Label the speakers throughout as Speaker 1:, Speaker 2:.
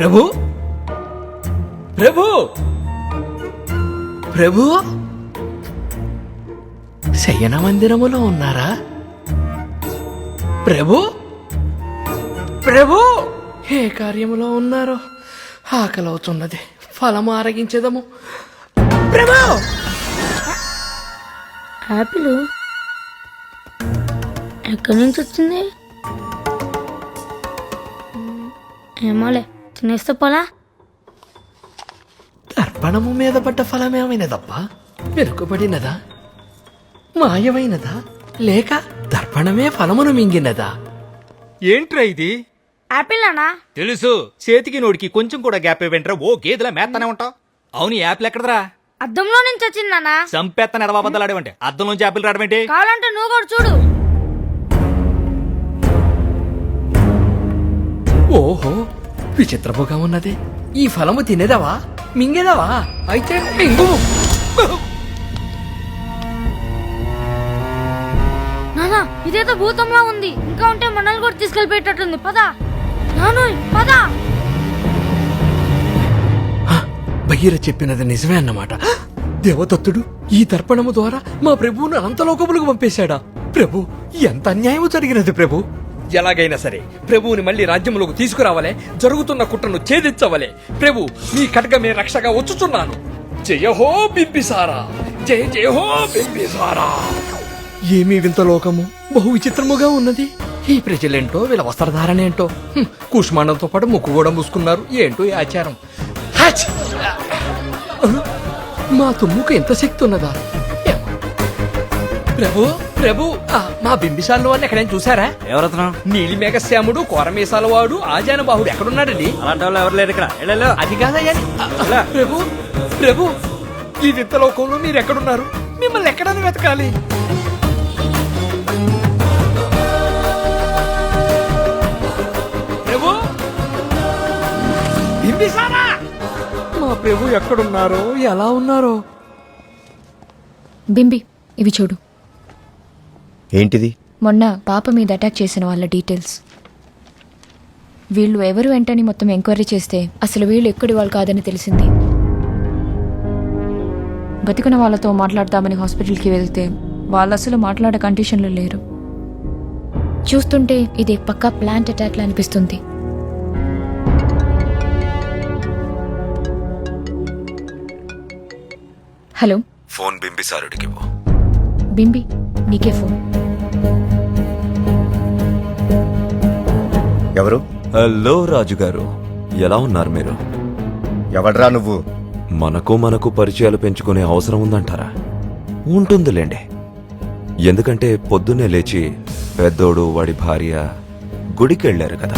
Speaker 1: ప్రభు? ప్రభు? ప్రభు? శయన మందిరములో ఉన్నారా? ప్రభు? ప్రభు? ఏ కార్యములో ఉన్నారో ఆకలవుతున్నది. ఫలము ఆరగించదము. ప్రభు!
Speaker 2: ఆపిల్ ఎక్కడి నుంచి వచ్చింది? ఏమోలే. తినేస్తే పోలా?
Speaker 1: దర్పణము మీద పడ్డ ఫలమేమైనదప్పా వెనుకబడినదా? మాయమైనదా? లేక దర్పణమే ఫలమును మింగినదా?
Speaker 3: ఏంట్రా ఇది?
Speaker 2: యాపిల్ అన్నా
Speaker 3: తెలుసు. చేతికి నోడికి కొంచెం కూడా గ్యాప్ ఇవ్వంట్రా ఓ గేదెలా మేత్తనే ఉంటావు. అవును ఈ యాపిల్ ఎక్కడదరా?
Speaker 2: అద్దంలో నుంచి వచ్చిందన్నా
Speaker 3: సంపేత్తన ఎడబాబద్దలాడేవంటే అద్దంలోంచి యాపిల్ రావడమేంటి?
Speaker 2: కావాలంటే నువ్వు కూడా చూడు.
Speaker 1: ఓహో విచిత్రముగా ఉన్నది. ఈ ఫలము తినేదవా? మింగేదవా? అయితే మింగు.
Speaker 2: నానా ఇదేదో భూతంలా ఉంది. ఇంకా ఉంటే మనల్ని కూడా తీసుకెళ్ళిపోయేటట్టుంది పదా. నాను పదా.
Speaker 1: బహీర చెప్పినది నిజమే అన్నమాట. దేవదత్తుడు ఈ దర్పణము ద్వారా మా ప్రభువును అనంతలోకములకు పంపేశాడా? ప్రభు ఎంత అన్యాయము జరిగినది ప్రభు? ఎలాగైనా సరే ప్రభువుని మళ్ళీ రాజ్యములకు తీసుకురావాలే జరుగుతున్న కుట్రను ఛేదించవలే. ప్రభు మీ ఖడ్గమే రక్షగా వచ్చుచున్నాను. జయ హో బింబిసారా జయ జయ హో బింబిసారా. ఏమీ వింత లోకము బహు విచిత్రముగా ఉన్నది. ఈ ప్రజలేంటో వీళ్ళ వస్త్రధారణ ఏంటో కూష్మాండంతో పాటు ముక్కు కూడా మూసుకున్నారు. ఏంటో ఈ ఆచారం! మా తుమ్ముకు ఎంత శక్తి ఉన్నదా. ప్రభు ప్రభు ఆ, మా బింబిసాల్లో అని ఎక్కడైనా చూసారా
Speaker 3: ఎవరతను?
Speaker 1: నీలి మేఘశ్యాముడు కోరమేసాల వాడు ఆజానబాహుడు ఎక్కడున్నాడండి
Speaker 3: అలాంటి వాళ్ళు ఎవరు లేరు ఇక్కడ. వెళ్ళు
Speaker 1: అది కాదయ్యా. ప్రభు ప్రభు ఈ వింత లోకంలో మీరు ఎక్కడున్నారు? మిమ్మల్ని ఎక్కడని వెతకాలి. ప్రభు! బింబిసారా మా ప్రభు ఎక్కడున్నారో ఎలా ఉన్నారో?
Speaker 4: బింబి ఇవి చూడు.
Speaker 5: ఏంటిది?
Speaker 4: మొన్న పాప మీద అటాక్ చేసిన వాళ్ళ డీటెయిల్స్. వీళ్ళు ఎవరు వెంటని మొత్తం ఎంక్వైరీ చేస్తే అసలు వీళ్ళు ఎక్కడి వాళ్ళు కాదని తెలిసింది. బతికున్న వాళ్ళతో మాట్లాడతామని హాస్పిటల్కి వెళ్తే వాళ్ళు అసలు మాట్లాడే కండిషన్లో లేరు. చూస్తుంటే ఇది పక్కా ప్లాంట్ అటాక్లా అనిపిస్తుంది. హలో?
Speaker 6: ఫోన్ బింబిసారుడికి.
Speaker 4: బింబి నీకే ఫోన్.
Speaker 5: ఎవరు?
Speaker 6: హలో రాజుగారు ఎలా ఉన్నారు మీరు?
Speaker 5: ఎవడ్రా నువ్వు?
Speaker 6: మనకు మనకు పరిచయాలు పెంచుకునే అవసరం ఉందంటారా? ఉంటుందిలేండి. ఎందుకంటే పొద్దున్నే లేచి పెద్దోడు వాడి భార్య గుడికి వెళ్ళారు కదా.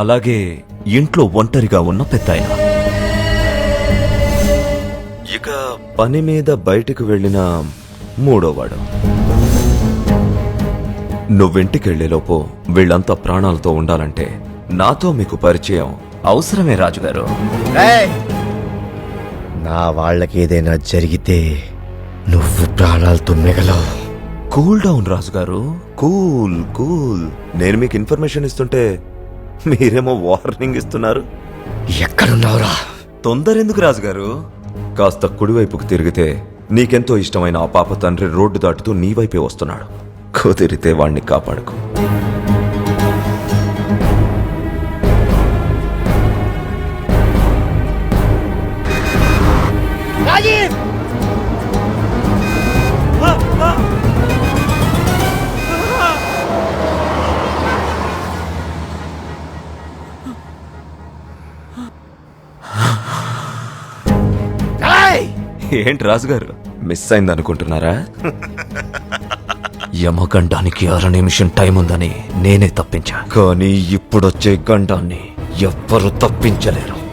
Speaker 6: అలాగే ఇంట్లో ఒంటరిగా ఉన్న పెద్దాయన. ఇక పని మీద బయటికి వెళ్ళిన మూడోవాడు. నువ్వింటికెళ్ళేలోపు వీళ్ళంతా ప్రాణాలతో ఉండాలంటే నాతో మీకు పరిచయం అవసరమే రాజుగారు!
Speaker 5: నా వాళ్ళకి ఏదైనా జరిగితే నువ్వు ప్రాణాలతో మిగలవు.
Speaker 6: కూల్ డౌన్ రాజుగారు. Cool cool. నేను మీకు ఇన్ఫర్మేషన్ ఇస్తుంటే మీరేమో వార్నింగ్ ఇస్తున్నారు.
Speaker 5: ఎక్కడున్నావురా?
Speaker 6: తొందర ఎందుకు రాజుగారు? కాస్త కుడివైపుకు తిరిగితే నీకెంతో ఇష్టమైన ఆ పాప తండ్రి రోడ్డు దాటుతూ నీ వైపే వస్తున్నాడు. కుదిరితే వాణ్ణి కాపాడుకో. ఏంటి రాజుగారు? మిస్ అయింది అనుకుంటున్నారా యమగండానికి అర నిమిషం టైం ఉందని నేనే తప్పించా. కానీ ఇప్పుడొచ్చే గండాన్ని ఎవ్వరు తప్పించలేరు.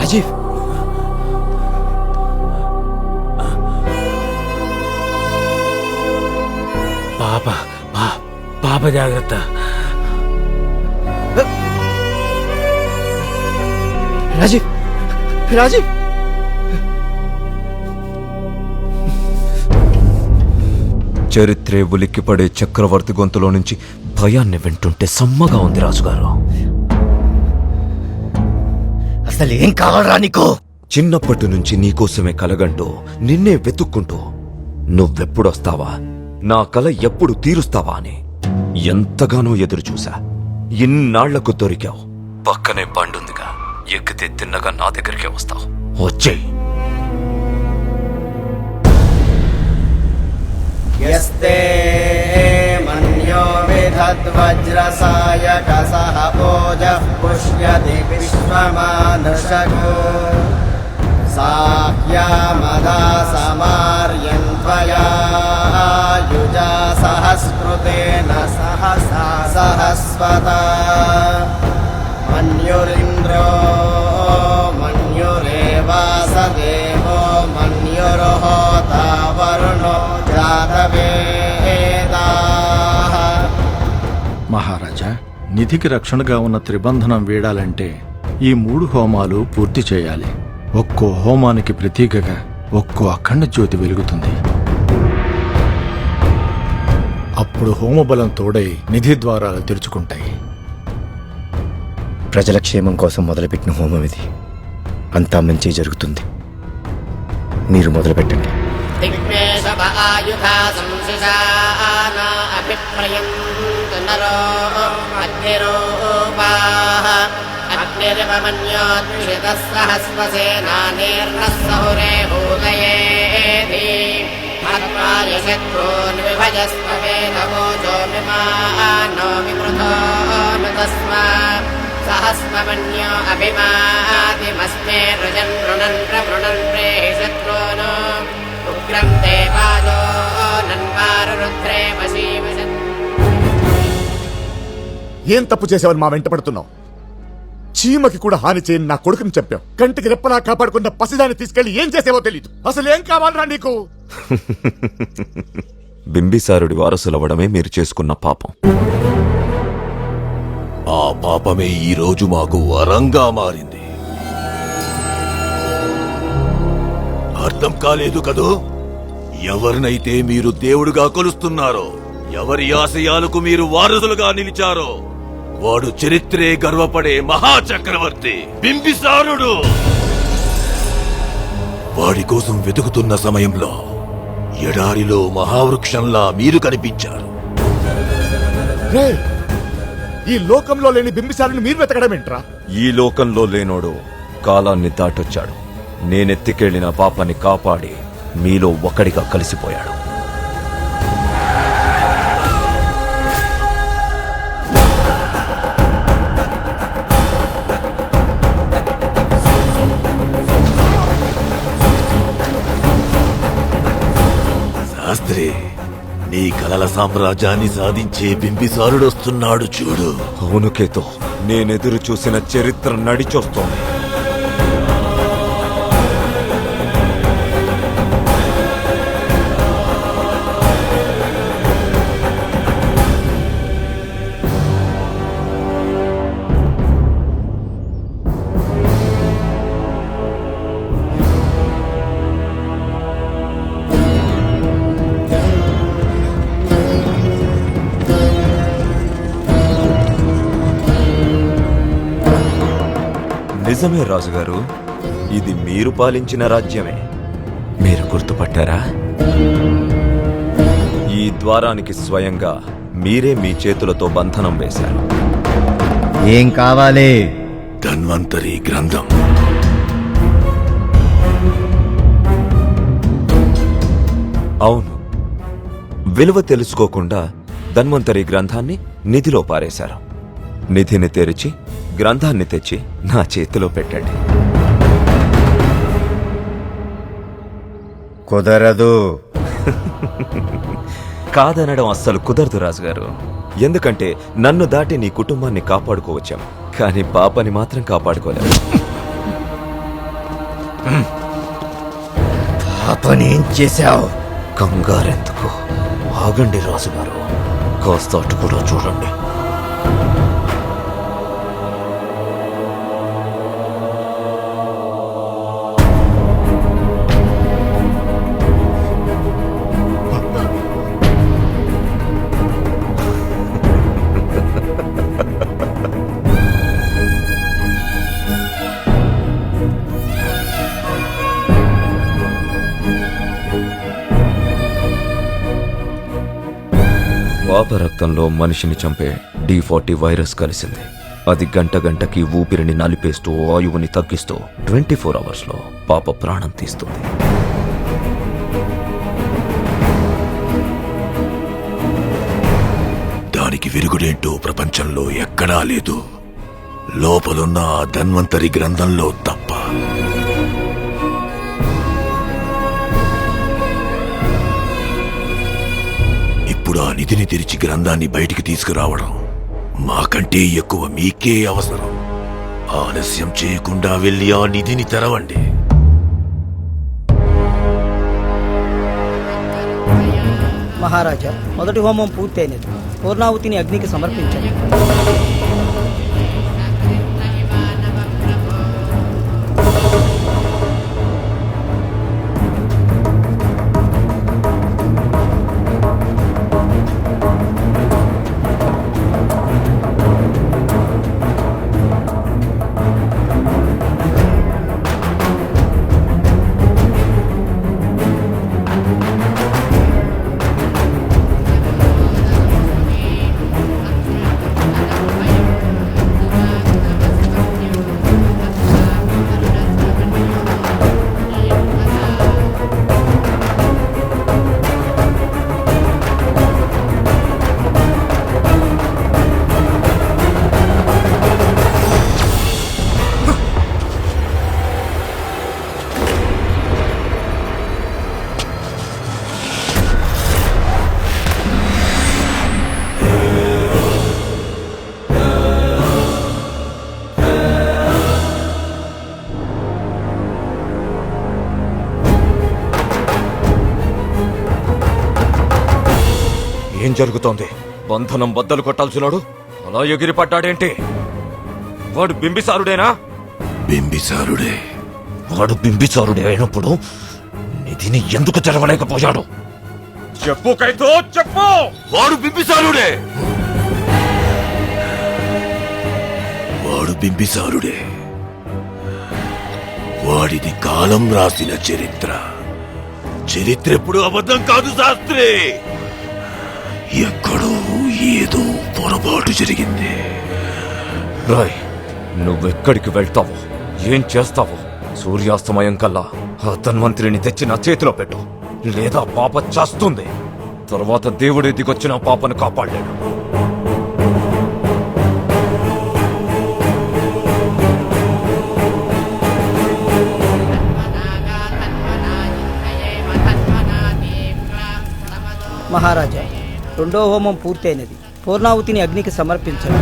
Speaker 1: రాజీవ్!
Speaker 7: పాప జాగ్రత్త
Speaker 5: రాజీవ్ రాజీవ్
Speaker 6: చరిత్రే ఉలిక్కిపడే చక్రవర్తి గొంతులో నుంచి భయాన్ని వింటుంటే సమ్మగా ఉంది రాజుగారు
Speaker 5: అసలు ఏం కావాలరా నీకు
Speaker 6: చిన్నప్పటి నుంచి నీకోసమే కలగంటూ నిన్నే వెతుక్కుంటూ నువ్వెప్పుడొస్తావా నా కల ఎప్పుడు తీరుస్తావా అని ఎంతగానో ఎదురు చూసా ఇన్నాళ్లకు దొరికావు పక్కనే బండుందిగా ఎక్కితే తిన్నగా నా దగ్గరికే వస్తావు వచ్చేయ్
Speaker 8: यस्ते मन्यो विधद्वज्रसायकसः ओजः पुष्यति विश्वमानुषगो साह्यामदा समार्यन्त्वया युजा సంస్కృతేన సహసా సహస్వత. మన్యురింద్రో మన్యురేవ సదేవో మన్యుర్హోత వరుణో జాతవేదా.
Speaker 9: మహారాజా నిధికి రక్షణగా ఉన్న త్రిబంధనం వీడాలంటే ఈ మూడు హోమాలు పూర్తి చేయాలి. ఒక్కో హోమానికి ప్రతీకగా ఒక్కో అఖండ జ్యోతి వెలుగుతుంది. హోమ హోమబలం తోడై నిధి ద్వారాలు తెరుచుకుంటాయి.
Speaker 5: ప్రజల క్షేమం కోసం మొదలుపెట్టిన హోమం ఇది. అంతా మంచి జరుగుతుంది. మీరు మొదలుపెట్టండి.
Speaker 8: అగ్నిర్వమన్యోద్విషితస్రహస్వసేనానేర్నస్సహురే భూతయేతి नरो अग्निरूपाः अग्निरिवमन्योद्विषितः सहस्वसेनानेर्नः सहुरे भूतयेति हत्वाय शत्रून् विभजस्ववेदवोचो विमानो विमृतो मृतस्मा सहस्वमन्यो अभिमातिमस्मे रुजन् रुणन् प्रवृणन् प्रेहि शत्रून् ఉగ్రం దేవాదో నన్వారుద్రే వశీవశన్
Speaker 10: ఏం తప్పు చేసావని మా వెంట పడుతున్నావు చీమకి కూడా హాని చేయని నా కొడుకుని చెప్పావు కంటికి రెప్పలా కాపాడుకున్న పసిదాన్ని తీసుకెళ్లి ఏం చేసావో తెలీదు అసలు ఏం కావాలరా నీకు
Speaker 6: బింబిసారుడి వారసులవ్వడమే మీరు చేసుకున్న పాపం.
Speaker 7: ఆ పాపమే ఈ రోజు మాకు వరంగా మారింది. అర్థం కాలేదు కదూ? ఎవరినైతే మీరు దేవుడుగా కొలుస్తున్నారో ఎవరి ఆశయాలకు మీరు వారసులుగా నిలిచారో వాడు చరిత్రే గర్వపడే మహాచక్రవర్తి బింబిసారుడు. వాడి కోసం వెతుకుతున్న సమయంలో ఎడారిలో మహావృక్షంలా మీరు కనిపించారు.
Speaker 10: రే, ఈ లోకంలో లేని బింబిసారిని మీరు వెతకడం ఏంట్రా?
Speaker 6: ఈ లోకంలో లేనోడు కాలాన్ని దాటొచ్చాడు. నేనెత్తికెళ్ళిన పాపాన్ని కాపాడి మీలో ఒకడిగా కలిసిపోయాడు.
Speaker 7: కల సామ్రాజ్యాన్ని సాధించే బింబిసారుడొస్తున్నాడు చూడు.
Speaker 6: అవును కేతో నేనెదురు చూసిన చరిత్ర నడిచొస్తోంది. నిజమే రాజుగారు. ఇది మీరు పాలించిన రాజ్యమే. మీరు గుర్తుపట్టారా? ఈ ద్వారానికి స్వయంగా మీరే మీ చేతులతో బంధనం వేశారు.
Speaker 5: ఏం కావాలి?
Speaker 7: ధన్వంతరి గ్రంథం.
Speaker 6: అవును. విలువ తెలుసుకోకుండా ధన్వంతరి గ్రంథాన్ని నిధిలో పారేశారు. నిధిని తెరిచి గ్రంథాన్ని తెచ్చి నా చేతిలో పెట్టండి.
Speaker 5: కుదరదు.
Speaker 6: కాదనడం అస్సలు కుదరదు రాజుగారు. ఎందుకంటే నన్ను దాటి నీ కుటుంబాన్ని కాపాడుకోవచ్చాం. కానీ పాపని మాత్రం కాపాడుకోలేము
Speaker 5: పాపని ఏం చేశావు?
Speaker 6: కంగారెందుకు? ఆగండి రాజుగారు. కాస్త అటు కూడా చూడండి. పాప రక్తంలో మనిషిని చంపే డి ఫార్టీ వైరస్ కలిసింది. అది గంట గంటకి ఊపిరిని నలిపేస్తూ ఆయువుని తగ్గిస్తూ ట్వంటీ ఫోర్ అవర్స్లో పాప ప్రాణం తీస్తుంది.
Speaker 7: దానికి విరుగుడేంటో ప్రపంచంలో ఎక్కడా లేదు. లోపలున్న ధన్వంతరి గ్రంథంలో తప్ప ఆ నిధిని తెరిచి గ్రంథాన్ని బయటికి తీసుకురావడం మాకంటే ఎక్కువ మీకే అవసరం. ఆలస్యం చేయకుండా వెళ్ళి ఆ నిధిని తెరవండి.
Speaker 11: మహారాజా మొదటి హోమం పూర్తయినది. పూర్ణాహుతిని అగ్నికి సమర్పించండి.
Speaker 6: జరుగుతోంది. బంధనం బద్దలు కొట్టాల్సినాడు అలా ఎగిరి పడ్డాడేంటి వాడు బింబిసారుడేనా?
Speaker 7: బింబిసారుడే.
Speaker 6: వాడు బింబిసారుడే అయినప్పుడు నిధిని ఎందుకు తెరవలేకపోయాడు? చెప్పు కైతో చెప్పు!
Speaker 7: వాడు బింబిసారుడే. వాడు బింబిసారుడే. వాడిది కాలం రాసిన చరిత్ర. చరిత్ర ఎప్పుడు అబద్ధం కాదు శాస్త్రి! ఎక్కడో ఏదో పొరపాటు జరిగింది.
Speaker 6: రాయ్ నువ్వెక్కడికి వెళ్తావు? ఏం చేస్తావు? సూర్యాస్తమయం కల్లా ఆ ధన్వంతరిని తెచ్చి నా చేతిలో పెట్టు. లేదా పాప చేస్తుంది. తర్వాత దేవుడి దిగొచ్చిన పాపను కాపాడలేడు.
Speaker 11: మహారాజా రెండో హోమం పూర్తయినది. పూర్ణాహుతిని అగ్నికి సమర్పించడం.